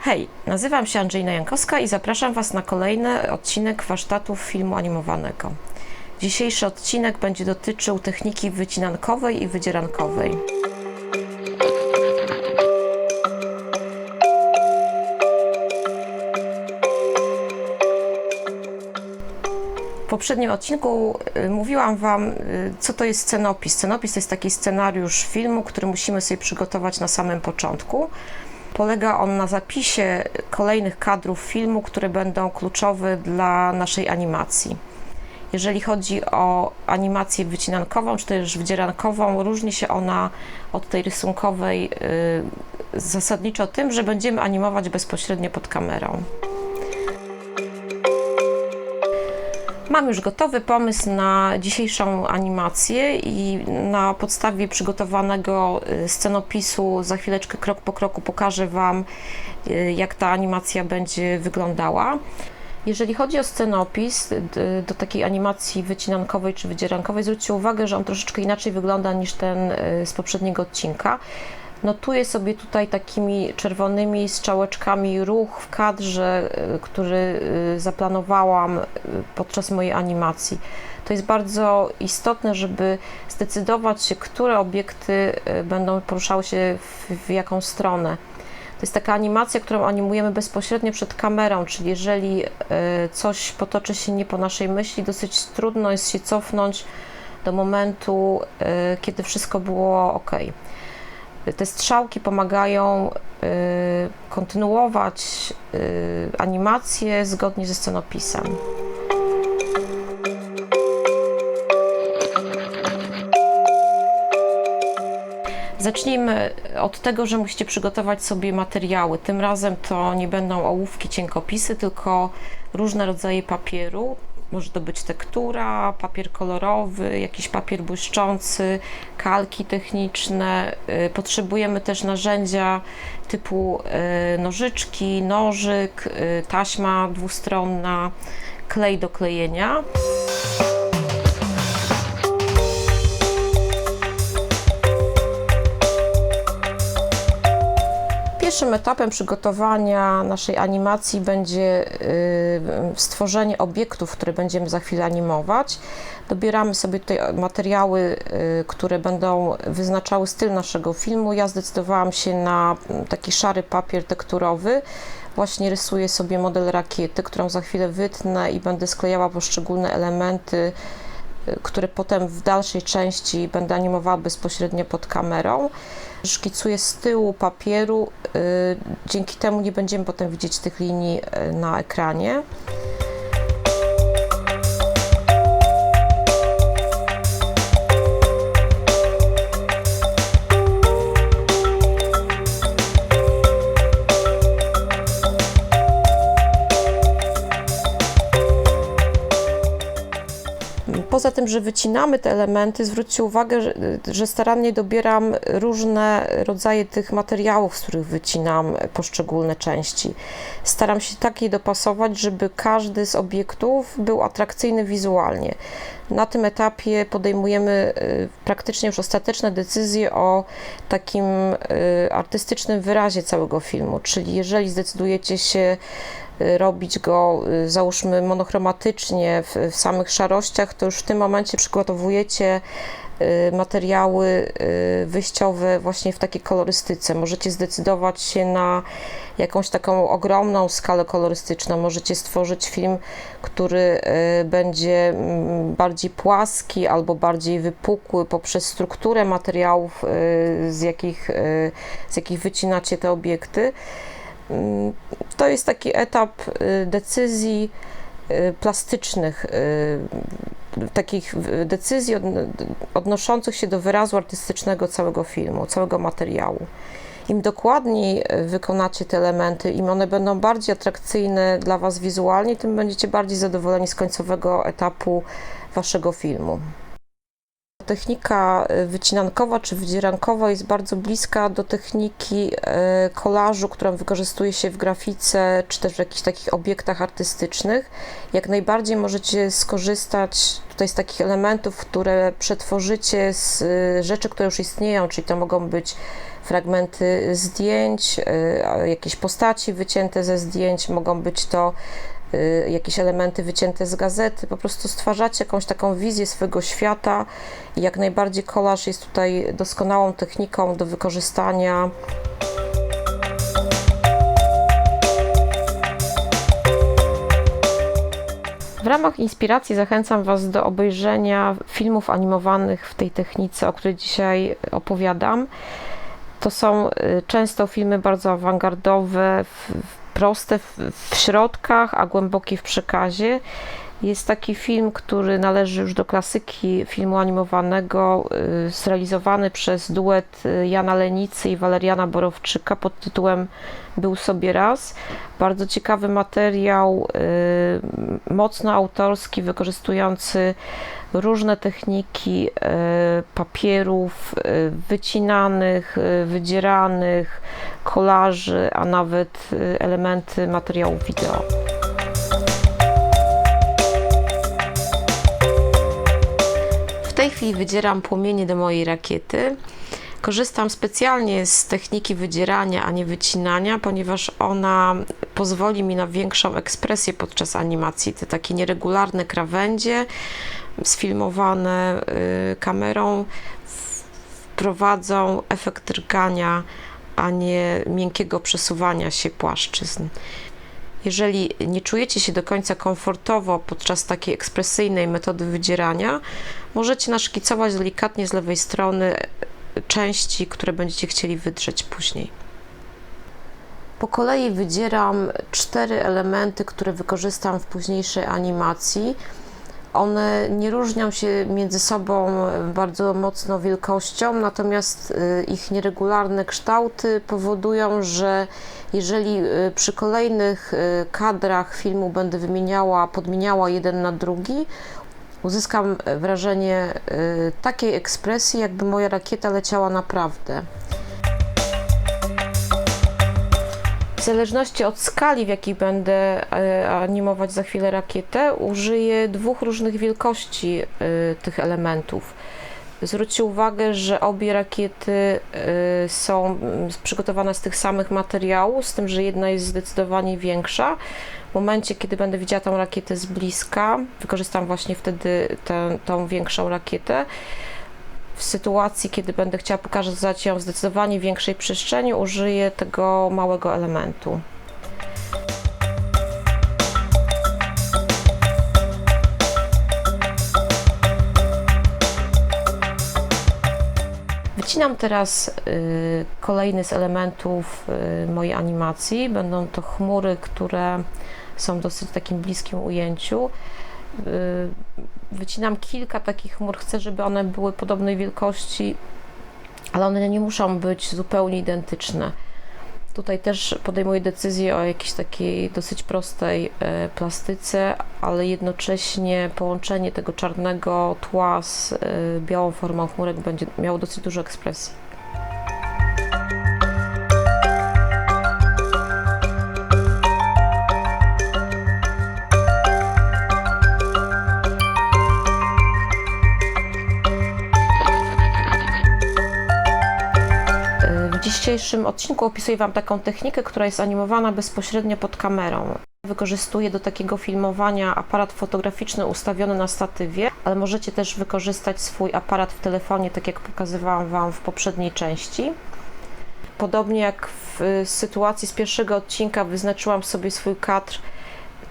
Hej, nazywam się Andrzejna Jankowska i zapraszam Was na kolejny odcinek warsztatów filmu animowanego. Dzisiejszy odcinek będzie dotyczył techniki wycinankowej i wydzierankowej. Poprzednim odcinku y, mówiłam Wam, y, co to jest scenopis. Scenopis to jest taki scenariusz filmu, który musimy sobie przygotować na samym początku. Polega on na zapisie kolejnych kadrów filmu, które będą kluczowe dla naszej animacji. Jeżeli chodzi o animację wycinankową czy też wdzierankową, różni się ona od tej rysunkowej y, zasadniczo tym, że będziemy animować bezpośrednio pod kamerą. Mam już gotowy pomysł na dzisiejszą animację i na podstawie przygotowanego y, scenopisu za chwileczkę krok po kroku pokażę Wam, y, jak ta animacja będzie wyglądała. Jeżeli chodzi o scenopis d- do takiej animacji wycinankowej czy wydzierankowej, zwróćcie uwagę, że on troszeczkę inaczej wygląda niż ten y, z poprzedniego odcinka. Notuję sobie tutaj takimi czerwonymi strzałeczkami ruch w kadrze, y, który y, zaplanowałam y, podczas mojej animacji. To jest bardzo istotne, żeby zdecydować się, które obiekty będą poruszały się w, w jaką stronę. To jest taka animacja, którą animujemy bezpośrednio przed kamerą, czyli jeżeli coś potoczy się nie po naszej myśli, dosyć trudno jest się cofnąć do momentu, kiedy wszystko było ok. Te strzałki pomagają y, kontynuować y, animację zgodnie ze scenopisem. Zacznijmy od tego, że musicie przygotować sobie materiały. Tym razem to nie będą ołówki, cienkopisy, tylko różne rodzaje papieru. Może to być tektura, papier kolorowy, jakiś papier błyszczący, kalki techniczne. Y, Potrzebujemy też narzędzia typu y, nożyczki, nożyk, y, taśma dwustronna, klej do klejenia. Pierwszym etapem przygotowania naszej animacji będzie y, stworzenie obiektów, które będziemy za chwilę animować. Dobieramy sobie tutaj materiały, y, które będą wyznaczały styl naszego filmu. Ja zdecydowałam się na taki szary papier tekturowy. Właśnie rysuję sobie model rakiety, którą za chwilę wytnę i będę sklejała poszczególne elementy które potem w dalszej części będę animowała bezpośrednio pod kamerą. Szkicuję z tyłu papieru, y, dzięki temu nie będziemy potem widzieć tych linii y, na ekranie. Poza tym, że wycinamy te elementy, zwróćcie uwagę, że, że starannie dobieram różne rodzaje tych materiałów, z których wycinam poszczególne części. Staram się tak je dopasować, żeby każdy z obiektów był atrakcyjny wizualnie. Na tym etapie podejmujemy y, praktycznie już ostateczne decyzje o takim y, artystycznym wyrazie całego filmu, czyli jeżeli zdecydujecie się robić go, y, załóżmy, monochromatycznie w, w samych szarościach, to już w tym momencie przygotowujecie y, materiały y, wyjściowe właśnie w takiej kolorystyce. Możecie zdecydować się na jakąś taką ogromną skalę kolorystyczną. Możecie stworzyć film, który y, będzie mm, bardziej płaski albo bardziej wypukły poprzez strukturę materiałów, y, z jakich, y, z jakich wycinacie te obiekty. Mm, To jest taki etap y, decyzji y, plastycznych, y, takich decyzji odn- odnoszących się do wyrazu artystycznego całego filmu, całego materiału. Im dokładniej wykonacie te elementy, im one będą bardziej atrakcyjne dla Was wizualnie, tym będziecie bardziej zadowoleni z końcowego etapu Waszego filmu. Technika y, wycinankowa czy wydzierankowa jest bardzo bliska do techniki y, kolażu, którą wykorzystuje się w grafice czy też w jakichś takich obiektach artystycznych. Jak najbardziej możecie skorzystać tutaj z takich elementów, które przetworzycie z y, rzeczy, które już istnieją, czyli to mogą być fragmenty zdjęć, jakieś postaci wycięte ze zdjęć, mogą być to jakieś elementy wycięte z gazety, po prostu stwarzacie jakąś taką wizję swojego świata i jak najbardziej kolaż jest tutaj doskonałą techniką do wykorzystania. W ramach inspiracji zachęcam Was do obejrzenia filmów animowanych w tej technice, o której dzisiaj opowiadam. To są y, często filmy bardzo awangardowe, proste w, w środkach, a głębokie w przekazie. Jest taki film, który należy już do klasyki filmu animowanego, y, zrealizowany przez duet y, Jana Lenicy i Waleriana Borowczyka pod tytułem Był sobie raz. Bardzo ciekawy materiał, y, mocno autorski, wykorzystujący różne techniki papierów wycinanych, wydzieranych, kolaży, a nawet elementy materiałów wideo. Tej chwili wydzieram płomienie do mojej rakiety. Korzystam specjalnie z techniki wydzierania, a nie wycinania, ponieważ ona pozwoli mi na większą ekspresję podczas animacji. Te takie nieregularne krawędzie sfilmowane y, kamerą wprowadzą efekt drgania, a nie miękkiego przesuwania się płaszczyzn. Jeżeli nie czujecie się do końca komfortowo podczas takiej ekspresyjnej metody wydzierania, możecie naszkicować delikatnie z lewej strony części, które będziecie chcieli wydrzeć później. Po kolei wydzieram cztery elementy, które wykorzystam w późniejszej animacji. One nie różnią się między sobą bardzo mocno wielkością, natomiast y, ich nieregularne kształty powodują, że jeżeli y, przy kolejnych y, kadrach filmu będę wymieniała, podmieniała jeden na drugi, uzyskam wrażenie takiej ekspresji, jakby moja rakieta leciała naprawdę. Zależności od skali, w jakiej będę e, animować za chwilę rakietę, użyję dwóch różnych wielkości e, tych elementów. Zwróćcie uwagę, że obie rakiety e, są mm, przygotowane z tych samych materiałów, z tym, że jedna jest zdecydowanie większa. W momencie, kiedy będę widziała tą rakietę z bliska, wykorzystam właśnie wtedy tę, tą większą rakietę. W sytuacji, kiedy będę chciała pokazać ją w zdecydowanie większej przestrzeni, użyję tego małego elementu. Wycinam teraz y, kolejny z elementów y, mojej animacji. Będą to chmury, które są dosyć takim bliskim ujęciu. Y, wycinam kilka takich chmur. Chcę, żeby one były podobnej wielkości, ale one nie muszą być zupełnie identyczne. Tutaj też podejmuję decyzję o jakiejś takiej dosyć prostej e, plastyce, ale jednocześnie połączenie tego czarnego tła z e, białą formą chmurek będzie miało dosyć dużo ekspresji. Dzisiejszym odcinku opisuję Wam taką technikę, która jest animowana bezpośrednio pod kamerą. Wykorzystuję do takiego filmowania aparat fotograficzny ustawiony na statywie, ale możecie też wykorzystać swój aparat w telefonie, tak jak pokazywałam Wam w poprzedniej części. Podobnie jak w sytuacji z pierwszego odcinka wyznaczyłam sobie swój kadr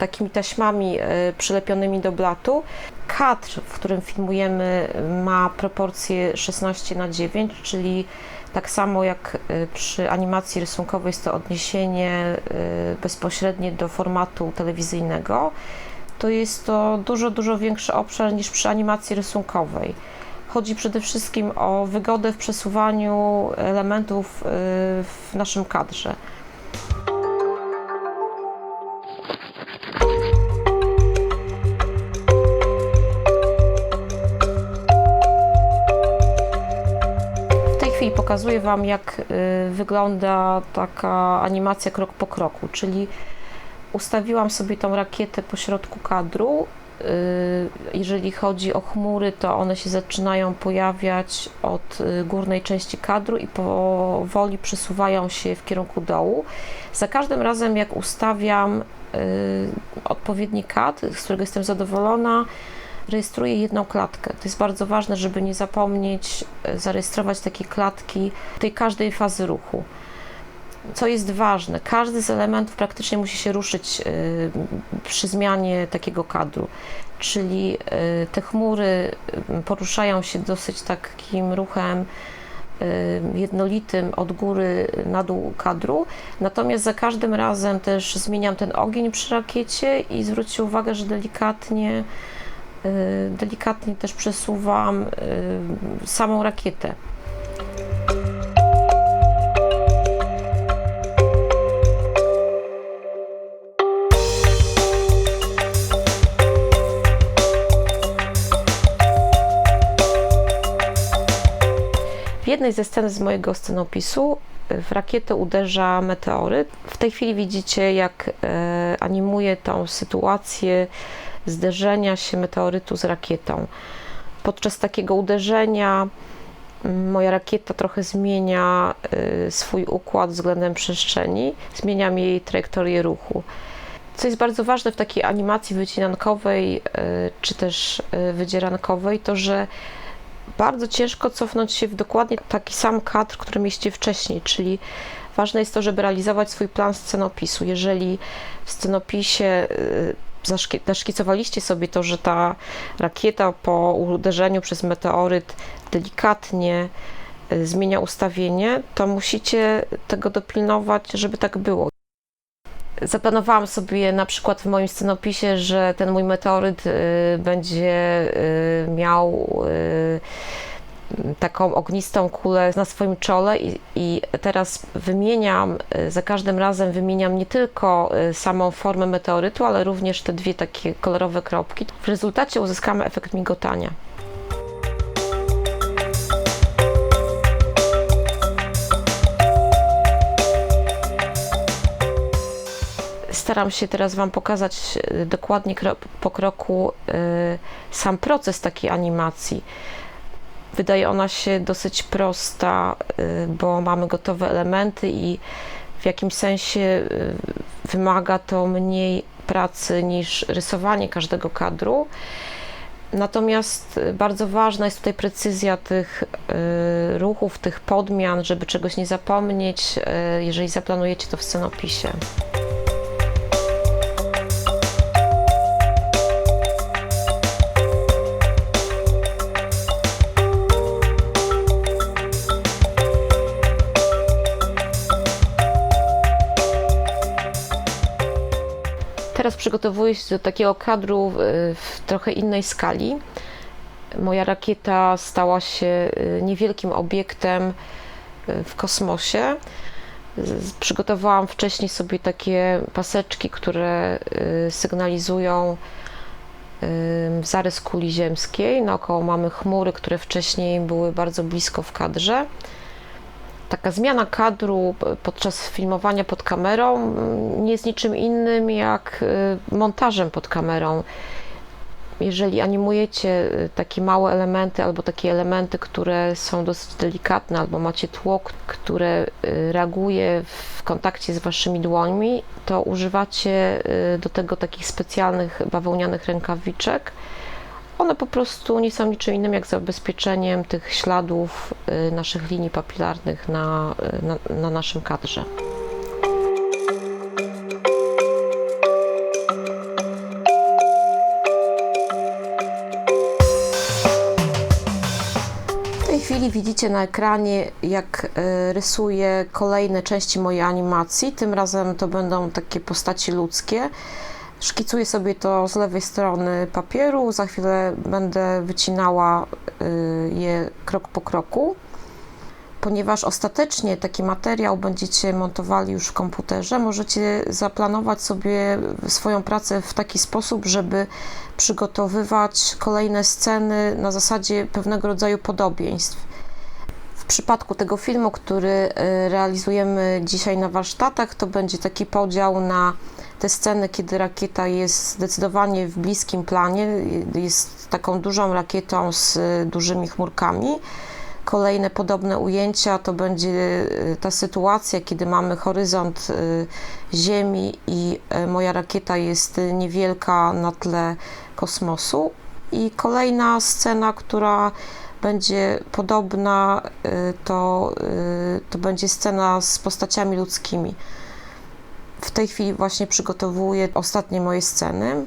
takimi taśmami y, przylepionymi do blatu. Kadr, w którym filmujemy, ma proporcje 16 na 9, czyli tak samo jak y, przy animacji rysunkowej jest to odniesienie y, bezpośrednie do formatu telewizyjnego, to jest to dużo, dużo większy obszar niż przy animacji rysunkowej. Chodzi przede wszystkim o wygodę w przesuwaniu elementów w naszym kadrze. Pokazuję Wam, jak y, wygląda taka animacja krok po kroku, czyli ustawiłam sobie tą rakietę po środku kadru. Y, Jeżeli chodzi o chmury, to one się zaczynają pojawiać od y, górnej części kadru i powoli przesuwają się w kierunku dołu. Za każdym razem, jak ustawiam odpowiedni kadr, z którego jestem zadowolona, rejestruję jedną klatkę. To jest bardzo ważne, żeby nie zapomnieć e, zarejestrować takie klatki tej każdej fazy ruchu. Co jest ważne, każdy z elementów praktycznie musi się ruszyć e, przy zmianie takiego kadru, czyli e, te chmury poruszają się dosyć takim ruchem jednolitym od góry na dół kadru, natomiast za każdym razem też zmieniam ten ogień przy rakiecie i zwróćcie uwagę, że delikatnie delikatnie też przesuwam y, samą rakietę. W jednej ze scen z mojego scenopisu y, w rakietę uderza meteoryt. W tej chwili widzicie, jak e, animuję tą sytuację zderzenia się meteorytu z rakietą. Podczas takiego uderzenia mm, moja rakieta trochę zmienia y, swój układ względem przestrzeni, zmieniam jej trajektorię ruchu. Co jest bardzo ważne w takiej animacji wycinankowej y, czy też y, wydzierankowej, to że bardzo ciężko cofnąć się w dokładnie taki sam kadr, który mieliście wcześniej, czyli ważne jest to, żeby realizować swój plan scenopisu. Jeżeli w scenopisie zaszkicowaliście sobie to, że ta rakieta po uderzeniu przez meteoryt delikatnie y, zmienia ustawienie, to musicie tego dopilnować, żeby tak było. Zaplanowałam sobie na przykład w moim scenopisie, że ten mój meteoryt y, będzie y, miał taką ognistą kulę na swoim czole i, i teraz wymieniam, y, za każdym razem wymieniam nie tylko y, samą formę meteorytu, ale również te dwie takie kolorowe kropki. W rezultacie uzyskamy efekt migotania. Staram się teraz Wam pokazać y, dokładnie krok po kroku sam proces takiej animacji. Wydaje ona się dosyć prosta, y, bo mamy gotowe elementy i w jakimś sensie y, wymaga to mniej pracy niż rysowanie każdego kadru. Natomiast bardzo ważna jest tutaj precyzja tych y, ruchów, tych podmian, żeby czegoś nie zapomnieć, jeżeli zaplanujecie to w scenopisie. Teraz przygotowuję się do takiego kadru w, w trochę innej skali. Moja rakieta stała się y, niewielkim obiektem y, w kosmosie. Przygotowałam wcześniej sobie takie paseczki, które y, sygnalizują zarys kuli ziemskiej. Naokoło mamy chmury, które wcześniej były bardzo blisko w kadrze taka zmiana kadru podczas filmowania pod kamerą nie jest niczym innym jak y, montażem pod kamerą. Jeżeli animujecie y, takie małe elementy albo takie elementy, które są dosyć delikatne, albo macie tło, które y, reaguje w kontakcie z waszymi dłońmi, to używacie do tego takich specjalnych bawełnianych rękawiczek. One po prostu nie są niczym innym jak zabezpieczeniem tych śladów y, naszych linii papilarnych na, y, na, na naszym kadrze. Chwili widzicie na ekranie, jak y, rysuję kolejne części mojej animacji. Tym razem to będą takie postaci ludzkie. Szkicuję sobie to z lewej strony papieru, za chwilę będę wycinała y, je krok po kroku. Ponieważ ostatecznie taki materiał będziecie montowali już w komputerze, możecie zaplanować sobie swoją pracę w taki sposób, żeby przygotowywać kolejne sceny na zasadzie pewnego rodzaju podobieństw. W przypadku tego filmu, który e, realizujemy dzisiaj na warsztatach, to będzie taki podział na te sceny, kiedy rakieta jest zdecydowanie w bliskim planie, jest taką dużą rakietą z e, dużymi chmurkami. Kolejne podobne ujęcia to będzie ta sytuacja, kiedy mamy horyzont Ziemi i moja rakieta jest niewielka na tle kosmosu. I kolejna scena, która będzie podobna, y, to, y, to będzie scena z postaciami ludzkimi. W tej chwili właśnie przygotowuję ostatnie moje sceny.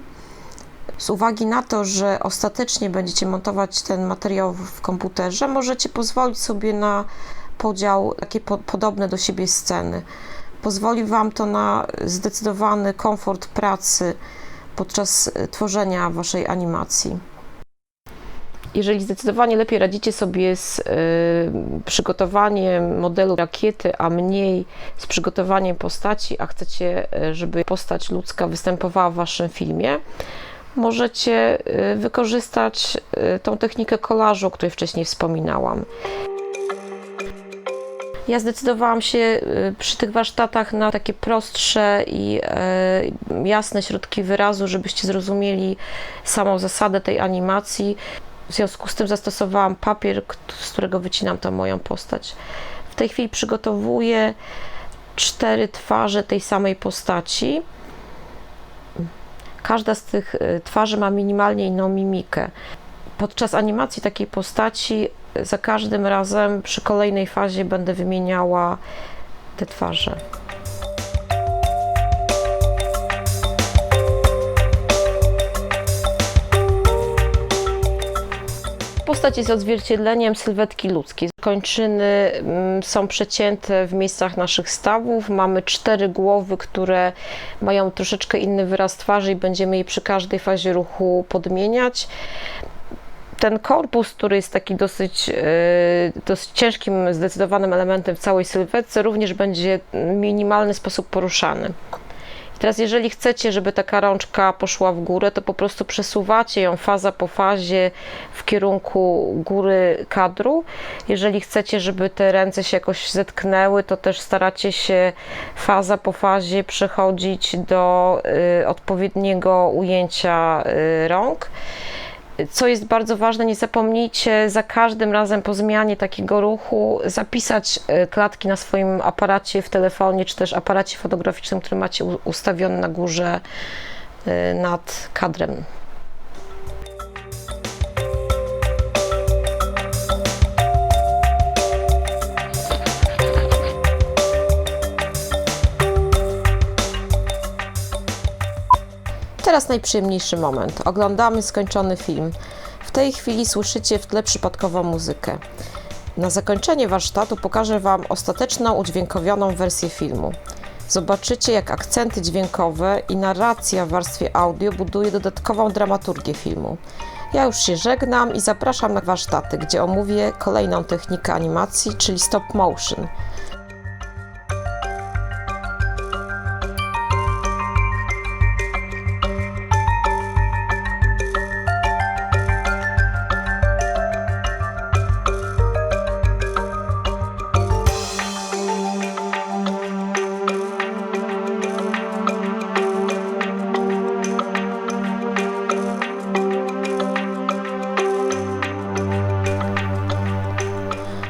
Z uwagi na to, że ostatecznie będziecie montować ten materiał w komputerze, możecie pozwolić sobie na podział takie po, podobne do siebie sceny. Pozwoli Wam to na zdecydowany komfort pracy podczas y, tworzenia Waszej animacji jeżeli zdecydowanie lepiej radzicie sobie z y, przygotowaniem modelu rakiety, a mniej z przygotowaniem postaci, a chcecie, y, żeby postać ludzka występowała w waszym filmie, możecie y, wykorzystać tą technikę kolażu, o której wcześniej wspominałam. Ja zdecydowałam się przy tych warsztatach na takie prostsze i jasne środki wyrazu, żebyście zrozumieli samą zasadę tej animacji. W związku z tym zastosowałam papier, z którego wycinam tą moją postać. W tej chwili przygotowuję cztery twarze tej samej postaci. Każda z tych y, twarzy ma minimalnie inną mimikę. Podczas animacji takiej postaci za każdym razem przy kolejnej fazie będę wymieniała te twarze. Postać jest odzwierciedleniem sylwetki ludzkiej. Kończyny mm, są przecięte w miejscach naszych stawów. Mamy cztery głowy, które mają troszeczkę inny wyraz twarzy i będziemy je przy każdej fazie ruchu podmieniać. Ten korpus, który jest taki dosyć, e, dosyć ciężkim, zdecydowanym elementem w całej sylwetce, również będzie w minimalny sposób poruszany. Teraz, jeżeli chcecie, żeby taka rączka poszła w górę, to po prostu przesuwacie ją faza po fazie w kierunku góry kadru. Jeżeli chcecie, żeby te ręce się jakoś zetknęły, to też staracie się faza po fazie przechodzić do y, odpowiedniego ujęcia y, rąk. Co jest bardzo ważne, nie zapomnijcie za każdym razem po zmianie takiego ruchu zapisać y, klatki na swoim aparacie w telefonie czy też aparacie fotograficznym, który macie ustawiony na górze y, nad kadrem. Teraz najprzyjemniejszy moment. Oglądamy skończony film. W tej chwili słyszycie w tle przypadkową muzykę. Na zakończenie warsztatu pokażę Wam ostateczną udźwiękowioną wersję filmu. Zobaczycie, jak akcenty dźwiękowe i narracja w warstwie audio buduje dodatkową dramaturgię filmu. Ja już się żegnam i zapraszam na warsztaty, gdzie omówię kolejną technikę animacji, czyli stop motion.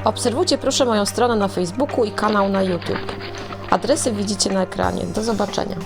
Obserwujcie proszę moją stronę na Facebooku i kanał na YouTube. Adresy widzicie na ekranie. Do zobaczenia.